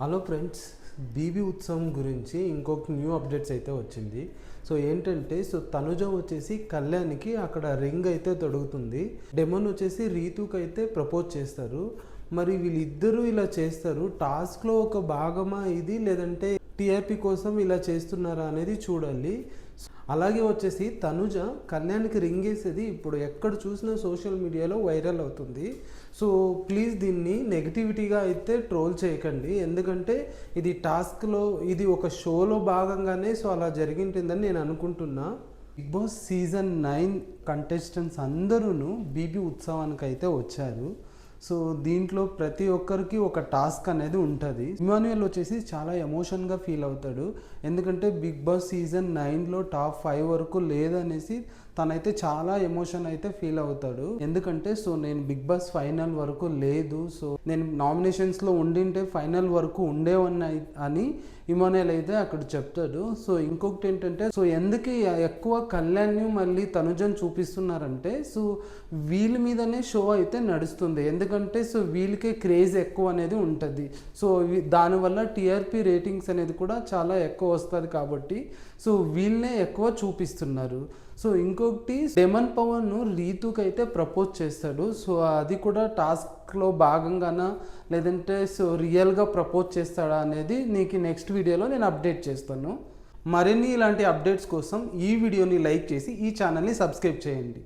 Hello friends BB ఉత్సవం గురించి ఇంకొక న్యూ అప్డేట్స్ అయితే వచ్చింది. సో ఏంటంటే సో తనుజ వచ్చేసి కళ్యాణ్కి అక్కడ రింగ్ అయితే తొడుగుతుంది. డెమోన్ వచ్చేసి రీతుకి అయితే ప్రపోజ్ చేస్తారు. మరి వీళ్ళిద్దరూ ఇలా చేస్తారు. టాస్క్లో ఒక భాగమా ఇది? లేదంటే టీఆర్పీ కోసం ఇలా చేస్తున్నారా అనేది చూడాలి అలాగే వచ్చేసి తనుజ కళ్యాణ్కి రింగ్ వేసేది ఇప్పుడు ఎక్కడ చూసినా సోషల్ మీడియాలో వైరల్ అవుతుంది. సో ప్లీజ్ దీన్ని నెగిటివిటీగా అయితే ట్రోల్ చేయకండి. ఎందుకంటే ఇది టాస్క్లో ఇది ఒక షోలో భాగంగానే సో అలా జరిగింటుందని నేను అనుకుంటున్నా. Bigg Boss season nine contestants అందరూ బీబీ ఉత్సవానికి అయితే వచ్చారు. సో దీంట్లో ప్రతి ఒక్కరికి ఒక టాస్క్ అనేది ఉంటుంది. ఇమాన్యుయల్ వచ్చేసి చాలా ఎమోషన్గా ఫీల్ అవుతాడు. ఎందుకంటే బిగ్ బాస్ సీజన్ నైన్లో టాప్ ఫైవ్ వరకు లేదనేసి తనైతే చాలా ఎమోషన్ అయితే ఫీల్ అవుతాడు. ఎందుకంటే సో నేను బిగ్ బాస్ ఫైనల్ వరకు లేదు. సో నేను నామినేషన్స్లో ఉండింటే ఫైనల్ వరకు ఉండేవన్న అని ఇమానుయల్ అయితే అక్కడ చెప్తాడు. సో ఇంకొకటి ఏంటంటే సో ఎందుకు ఎక్కువ కళ్యాణ్ మళ్ళీ తనుజన్ చూపిస్తున్నారంటే సో వీళ్ళ మీదనే షో అయితే నడుస్తుంది. ఎందుకంటే సో వీళ్ళకే క్రేజ్ ఎక్కువ అనేది ఉంటుంది. సో దానివల్ల టీఆర్పీ రేటింగ్స్ అనేది కూడా చాలా ఎక్కువ వస్తుంది కాబట్టి సో వీళ్ళనే ఎక్కువ చూపిస్తున్నారు. సో ఇంకో ఇంకొకటి డెమన్ పవన్ రీతుకి అయితే ప్రపోజ్ చేస్తాడు. సో అది కూడా టాస్క్లో భాగంగానా లేదంటే సో రియల్గా ప్రపోజ్ చేస్తాడా అనేది నీకు నెక్స్ట్ వీడియోలో నేను అప్డేట్ చేస్తాను. మరిన్ని ఇలాంటి అప్డేట్స్ కోసం ఈ వీడియోని లైక్ చేసి ఈ ఛానల్ని సబ్స్క్రైబ్ చేయండి.